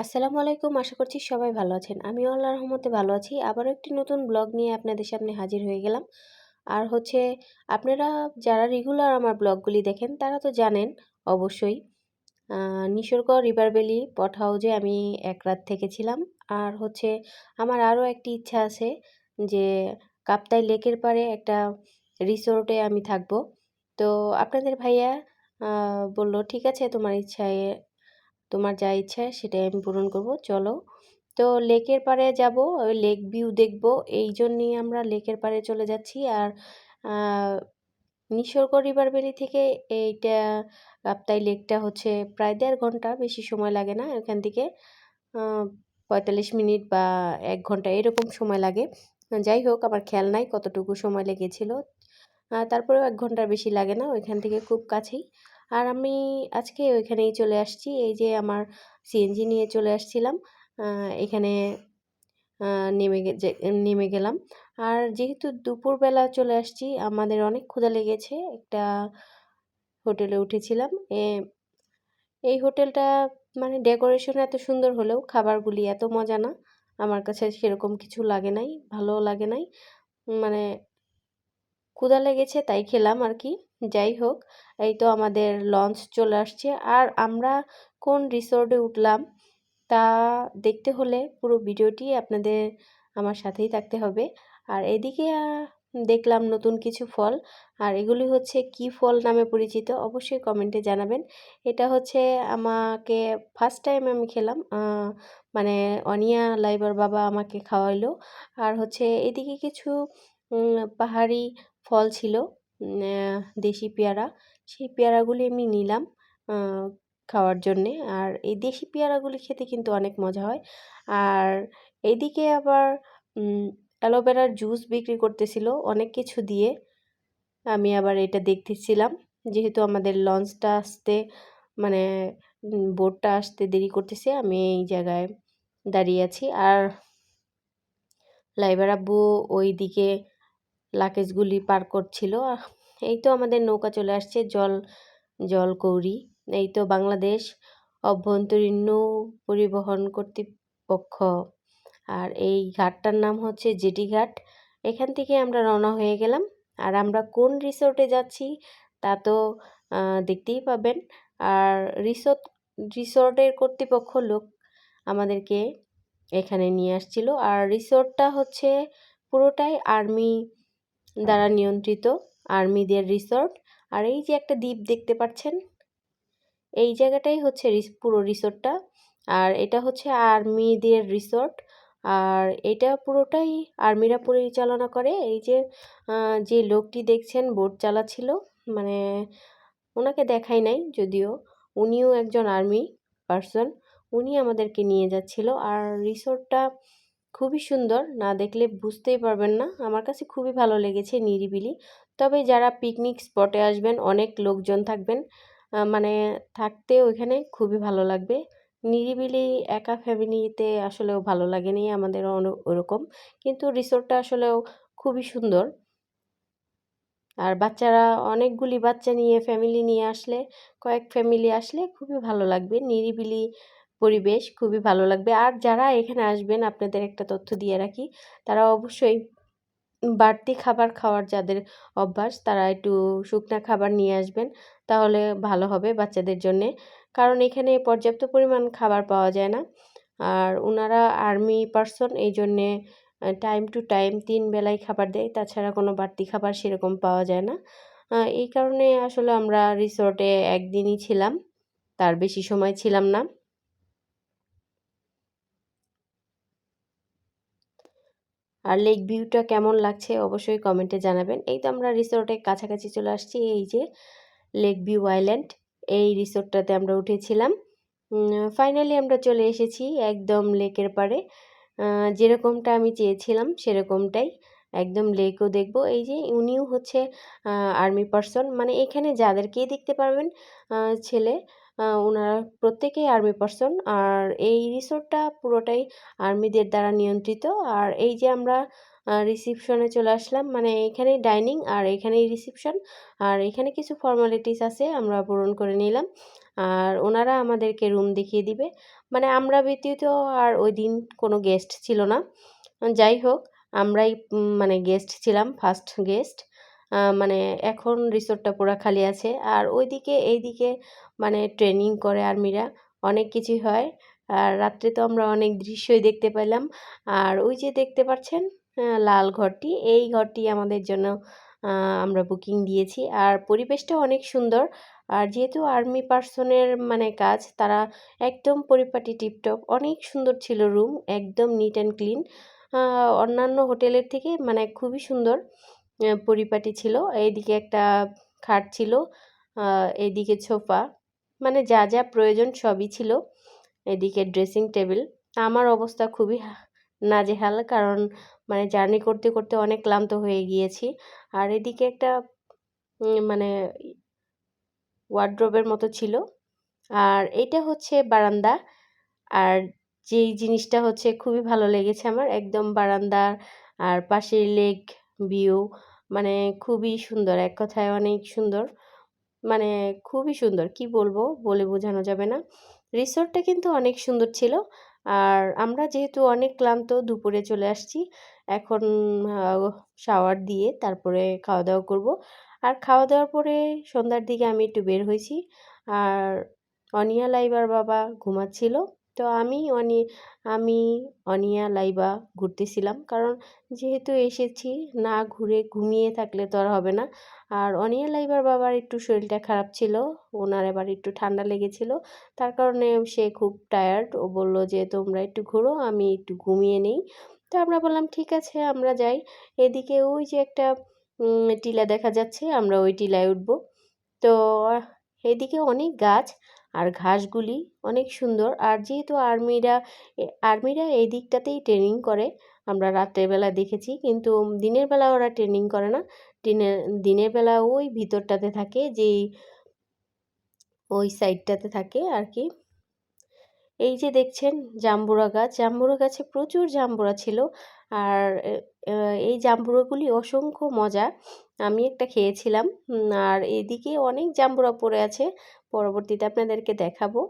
আসসালামু আলাইকুম, আশা করছি সবাই ভালো আছেন। আমি আল্লাহর রহমতে ভালো আছি। আবারও একটি নতুন ব্লগ নিয়ে আপনাদের সামনে হাজির হয়ে গেলাম। আর হচ্ছে, আপনারা যারা রেগুলার আমার ব্লগগুলি দেখেন, তারা তো জানেন অবশ্যই নিসর্গ, রিভার ভ্যালি, পট হাউজে আমি এক রাত থেকেছিলাম। আর হচ্ছে, আমার আরও একটি ইচ্ছা আছে যে, কাপ্তাই লেকের পাড়ে একটা রিসোর্টে আমি থাকব। তো আপনাদের ভাইয়া বলল, ঠিক আছে, তোমার ইচ্ছায় তোমার যা ইচ্ছা সেটাই আমি পূরণ করব, চলো। তো লেকের পাড়ে যাব, ওই লেক ভিউ দেখব, এই জন্যই আমরা লেকের পাড়ে চলে যাচ্ছি। আর নিসর্গ রিভার ভ্যালি থেকে এইটা কাপ্তাই লেকটা হচ্ছে প্রায় দেড় ঘণ্টা বেশি সময় লাগে না এখান থেকে। পঁয়তাল্লিশ মিনিট বা এক ঘণ্টা এরকম সময় লাগে। যাই হোক, আমার খেয়াল নাই কতটুকু সময় লেগেছিল। তারপরেও এক ঘণ্টার বেশি লাগে না, ওইখান থেকে খুব কাছেই। আর আমি আজকে ওইখানেই চলে আসছি। এই যে আমার সিএনজি নিয়ে চলে আসছিলাম। এখানে নেমে নেমে গেলাম। আর যেহেতু দুপুরবেলা চলে আসছি, আমাদের অনেক ক্ষুধা লেগেছে। একটা হোটেলে উঠেছিলাম। এই হোটেলটা মানে ডেকোরেশন এত সুন্দর হলেও খাবারগুলি এত মজা না। আমার কাছে সেরকম কিছু লাগে নাই ভালো লাগে নাই। মানে ক্ষুধা লেগেছে তাই খেলাম আর কি। যাই হোক, এই তো আমাদের লঞ্চ চলে আসছে। আর আমরা কোন রিসোর্টে উঠলাম তা দেখতে হলে পুরো ভিডিওটি আপনাদের আমার সাথেই থাকতে হবে। আর এদিকে দেখলাম নতুন কিছু ফল। আর এগুলি হচ্ছে কি ফল নামে পরিচিত, অবশ্যই কমেন্টে জানাবেন। এটা হচ্ছে আমাকে ফার্স্ট টাইম আমি খেলাম মানে অনিয়া লাইবার বাবা আমাকে খাওয়াইলো। আর হচ্ছে এদিকে কিছু পাহাড়ি ফল ছিল। দেশি পেয়ারা। সেই পেয়ারাগুলি আমি নিলাম খাওয়ার জন্যে। আর এই দেশি পেয়ারাগুলি খেতে কিন্তু অনেক মজা হয়। আর এদিকে আবার অ্যালোভেরার জুস বিক্রি করতেছিল অনেক কিছু দিয়ে। আমি আবার এটা দেখতেছিলাম, যেহেতু আমাদের লঞ্চটা আসতে মানে বোটটা আসতে দেরি করতেছে, আমি এই জায়গায় দাঁড়িয়ে আছি। আর লাইবার আব্বু ওই দিকে লাকেজগুলি পার করছিল। এই তো আমাদের নৌকা চলে আসছে, জল জলকৌড়ি এই তো বাংলাদেশ অভ্যন্তরীণ নৌ পরিবহন কর্তৃপক্ষ। আর এই ঘাটটার নাম হচ্ছে জেটি ঘাট। এখান থেকে আমরা রওনা হয়ে গেলাম। আর আমরা কোন রিসোর্টে যাচ্ছি তা তো দেখতেই পাবেন। আর রিসোর্ট, রিসোর্টের কর্তৃপক্ষ লোক আমাদেরকে এখানে নিয়ে আসছিল। আর রিসোর্টটা হচ্ছে পুরোটাই আর্মি দ্বারা নিয়ন্ত্রিত। আর্মিদের রিসোর্ট। আর এই যে একটা দ্বীপ দেখতে পাচ্ছেন, এই জায়গাটাই হচ্ছে পুরো রিসোর্টটা। আর এটা হচ্ছে আর্মিদের রিসোর্ট। আর এটা পুরোটাই আর্মিরা পরিচালনা করে। এই যে যে লোকটি দেখছেন, বোট চালাচ্ছিল মানে ওনাকে দেখাই নাই যদিও। উনিও একজন আর্মি পারসন। উনি আমাদেরকে নিয়ে যাচ্ছিল। আর রিসোর্টটা খুবই সুন্দর। না দেখলে বুঝতেই পারবেন না। আমার কাছে খুবই ভালো লেগেছে নিরিবিলি। তবে যারা পিকনিক স্পটে আসবেন, অনেক লোকজন থাকবেন মানে থাকতে ওইখানে খুবই ভালো লাগবে। নিরিবিলি একা ফ্যামিলিতে আসলেও ভালো লাগেনি আমাদের ওরকম। কিন্তু রিসোর্টটা আসলেও খুবই সুন্দর। আর বাচ্চারা, অনেকগুলি বাচ্চা নিয়ে ফ্যামিলি নিয়ে আসলে, কয়েক ফ্যামিলি আসলে খুবই ভালো লাগবে। নিরিবিলি পরিবেশ খুবই ভালো লাগবে। আর যারা এখানে আসবেন, আপনাদের একটা তথ্য দিয়ে রাখি, তারা অবশ্যই বাড়তি খাবার খাওয়ার যাদের অভ্যাস, তারা একটু শুকনা খাবার নিয়ে আসবেন, তাহলে ভালো হবে বাচ্চাদের জন্যে। কারণ এখানে পর্যাপ্ত পরিমাণ খাবার পাওয়া যায় না। আর ওনারা আর্মি পারসন, এই জন্যে টাইম টু টাইম তিন বেলায় খাবার দেয়। তাছাড়া কোনো বাড়তি খাবার সেরকম পাওয়া যায় না। এই কারণে আসলে আমরা রিসোর্টে একদিনই ছিলাম। তার বেশি সময় ছিলাম না। আর লেক ভিউটা কেমন লাগছে অবশ্যই কমেন্টে জানাবেন। এই তো আমরা রিসোর্টের কাছাকাছি চলে আসছি, এই যে লেক ভিউ আইল্যান্ড এই রিসোর্টটাতে আমরা উঠেছিলাম। ফাইনালি আমরা চলে এসেছি একদম লেকের পাড়ে। যেরকমটা আমি চেয়েছিলাম সেরকমটাই একদম লেকও দেখব। এই যে উনিও হচ্ছে আর্মি পারসন মানে এখানে যাদেরকেই দেখতে পারবেন ছেলে ওনারা প্রত্যেকেই আর্মি পারসন আর এই রিসোর্টটা পুরোটাই আর্মিদের দ্বারা নিয়ন্ত্রিত। আর এই যে আমরা রিসিপশনে চলে আসলাম মানে এখানেই ডাইনিং আর এখানেই রিসিপশন আর এখানে কিছু ফর্মালিটিস আছে, আমরা পূরণ করে নিলাম। আর ওনারা আমাদেরকে রুম দেখিয়ে দিবে। মানে আমরা ব্যতীত আর ওই দিন কোনো গেস্ট ছিল না। যাই হোক, আমরাই মানে গেস্ট ছিলাম ফার্স্ট গেস্ট মানে এখন রিসোর্টটা পুরো খালি আছে। আর ওইদিকে এইদিকে মানে ট্রেনিং করে আর্মিরা, অনেক কিছুই হয়। আর রাত্রে তো আমরা অনেক দৃশ্যই দেখতে পেলাম। আর ওই যে দেখতে পাচ্ছেন লাল ঘরটি, এই ঘরটি আমাদের জন্য আমরা বুকিং দিয়েছি। আর পরিবেশটা অনেক সুন্দর। আর যেহেতু আর্মি পার্সনের মানে কাজ, তারা একদম পরিপাটি টিপটপ, অনেক সুন্দর ছিল রুম, একদম নিট অ্যান্ড ক্লিন। অন্যান্য হোটেলের থেকে মানে খুবই সুন্দর। পরিপাটি ছিল। এইদিকে একটা খাট ছিল এদিকে সোফা মানে যা যা প্রয়োজন সবই ছিল। এদিকে ড্রেসিং টেবিল। আমার অবস্থা খুবই নাজেহাল কারণ মানে জার্নি করতে করতে অনেক ক্লান্ত হয়ে গিয়েছি। আর এদিকে একটা মানে ওয়ার্ড্রোবের মতো ছিল। আর এটা হচ্ছে বারান্দা। আর যেই জিনিসটা হচ্ছে খুবই ভালো লেগেছে আমার, একদম বারান্দা। আর পাশের লেক ভিউ মানে খুবই সুন্দর, এক কথায় অনেক সুন্দর। মানে খুবই সুন্দর, কি বলব? বলে বোঝানো যাবে না। রিসোর্টটা কিন্তু অনেক সুন্দর ছিল। আর আমরা যেহেতু অনেক ক্লান্ত, দুপুরে চলে আসছি। এখন শাওয়ার দিয়ে তারপরে খাওয়া দাওয়া করব। আর খাওয়া দাওয়ার পরে সন্ধ্যার দিকে আমি একটু বের হয়েছি। আর অনিয়া লাইবার বাবা ঘুমাচ্ছিল। তো আমি অনি, আমি অনিয়া লাইবা ঘুরতেছিলাম। কারণ যেহেতু এসেছি, না ঘুরে ঘুমিয়ে থাকলে তো আর হবে না। আর অনিয়া লাইবার বাবার একটু শরীরটা খারাপ ছিল, ওনার এবার একটু ঠান্ডা লেগেছিল। তার কারণে সে খুব টায়ার্ড ও বলল যে, তোমরা একটু ঘুরো, আমি একটু ঘুমিয়ে নেই। তো আমরা বললাম, ঠিক আছে, আমরা যাই। এদিকে ওই যে একটা টিলা দেখা যাচ্ছে, আমরা ওই টিলায় উঠবো। তো এদিকে অনেক গাছ। আর ঘাসগুলি অনেক সুন্দর। আর যেহেতু আর্মিরা আর্মিরা এই দিকটাতেই ট্রেনিং করে, আমরা রাত্রেবেলা দেখেছি। কিন্তু দিনের বেলা ওরা ট্রেনিং করে না। দিনের দিনের বেলা ওই ভিতরটাতে থাকে, যেই ওই সাইডটাতে থাকে আর কি। এই যে দেখছেন জাম্বুরা গাছ, জাম্বুরা গাছে প্রচুর জাম্বুরা ছিল। আর এই জাম্বুরাগুলি অসংখ্য মজা। আমি একটা খেয়েছিলাম আর এদিকে অনেক জাম্বুরা পড়ে আছে। পরবর্তীতে আপনাদেরকে দেখাবো।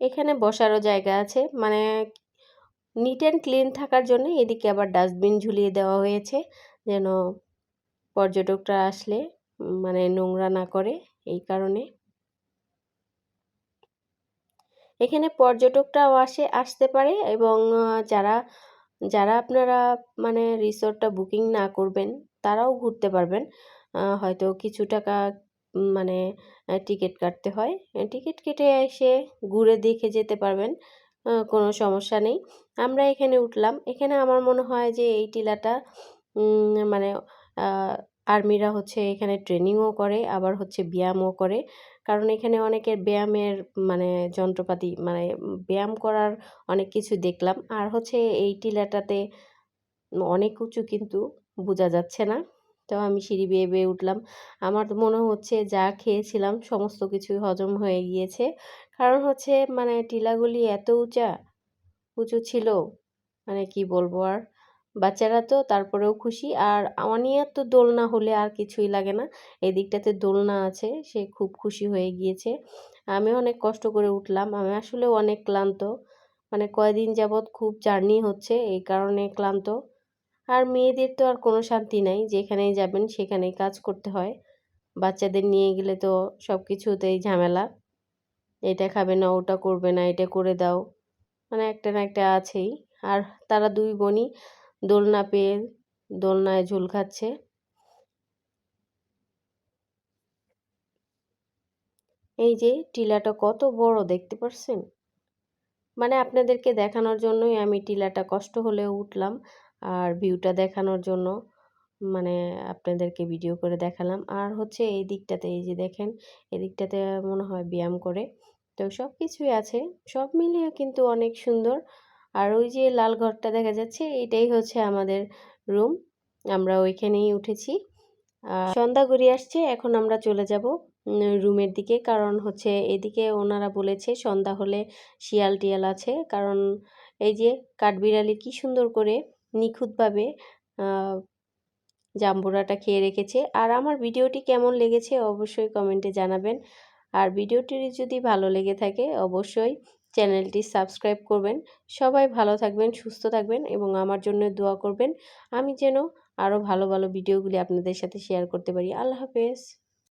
এখানে বসারও জায়গা আছে। মানে নিট অ্যান্ড ক্লিন থাকার জন্য এদিকে আবার ডাস্টবিন ঝুলিয়ে দেওয়া হয়েছে। যেন পর্যটকরা আসলে মানে নোংরা না করে, এই কারণে। এখানে পর্যটকরাও আসে, আসতে পারে এবং যারা যারা আপনারা মানে রিসোর্টটা বুকিং না করবেন তারাও ঘুরতে পারবেন। হয়তো কিছু টাকা মানে টিকিট কাটতে হয়। টিকিট কেটে এসে ঘুরে দেখে যেতে পারবেন কোনো সমস্যা নেই। আমরা এখানে উঠলাম। এখানে আমার মনে হয় যে এই টিলাটা মানে আর্মিরা হচ্ছে এখানে ট্রেনিংও করে, আবার হচ্ছে ব্যায়ামও করে। কারণ এখানে অনেকের ব্যায়ামের মানে যন্ত্রপাতি মানে ব্যায়াম করার অনেক কিছু দেখলাম। আর হচ্ছে এই টিলাটাতে অনেক উঁচু কিন্তু বোঝা যাচ্ছে না। তো আমি সিঁড়ি বেয়ে বেয়ে উঠলাম। আমার তো মনে হচ্ছে যা খেয়েছিলাম সমস্ত কিছুই হজম হয়ে গিয়েছে। কারণ হচ্ছে মানে টিলাগুলি এত উঁচা, উঁচু ছিল মানে কি বলব আর? বাচ্চারা তো তারপরেও খুশি। আর অনিয়ার তো দোলনা হলে আর কিছুই লাগে না। এই দিকটাতে দোলনা আছে, সে খুব খুশি হয়ে গিয়েছে। আমি অনেক কষ্ট করে উঠলাম। আমি আসলে অনেক ক্লান্ত। মানে কয়দিন যাবৎ খুব জার্নি হচ্ছে, এই কারণে ক্লান্ত। আর মেয়েদের তো আর কোনো শান্তি নাই, যেখানেই যাবেন সেখানেই কাজ করতে হয়। বাচ্চাদের নিয়ে গেলে তো সব কিছুতেই ঝামেলা। এটা খাবে না, ওটা করবে না, এটা করে দাও। মানে একটা না একটা আছেই। আর তারা দুই বোনই। দোলনা পেয়ে দোলনায় ঝুল খাচ্ছে। এই যে টিলাটা কত বড় দেখতে পাচ্ছেন মানে আপনাদেরকে দেখানোর জন্যই আমি টিলাটা কষ্ট হলেও উঠলাম আর ভিউটা দেখানোর জন্য মানে আপনাদেরকে ভিডিও করে দেখালাম। আর হচ্ছে এই দিকটাতে, এই যে দেখেন, এই দিকটাতে মনে হয় ব্যায়াম করে। তো সব কিছুই আছে, সব মিলিয়ে কিন্তু অনেক সুন্দর। আর ওই যে লাল ঘরটা দেখা যাচ্ছে, এটাই হচ্ছে আমাদের রুম। আমরা ওইখানেই উঠেছি। সন্ধ্যা ঘুরিয়ে আসছে, এখন আমরা চলে যাব রুমের দিকে। কারণ হচ্ছে এদিকে ওনারা বলেছে, সন্ধ্যা হলে শিয়াল টিয়াল আছে। কারণ এই যে কাঠবিড়ালি কি সুন্দর করে নিখুঁতভাবে জাম্বুরাটা খেয়ে রেখেছে। আর আমার ভিডিওটি কেমন লেগেছে অবশ্যই কমেন্টে জানাবেন। আর ভিডিওটি যদি ভালো লেগে থাকে, অবশ্যই চ্যানেলটি সাবস্ক্রাইব করবেন। সবাই ভালো থাকবেন, সুস্থ থাকবেন এবং আমার জন্য দোয়া করবেন। আমি যেন আরও ভালো ভালো ভিডিওগুলি আপনাদের সাথে শেয়ার করতে পারি। আল্লাহ হাফেজ।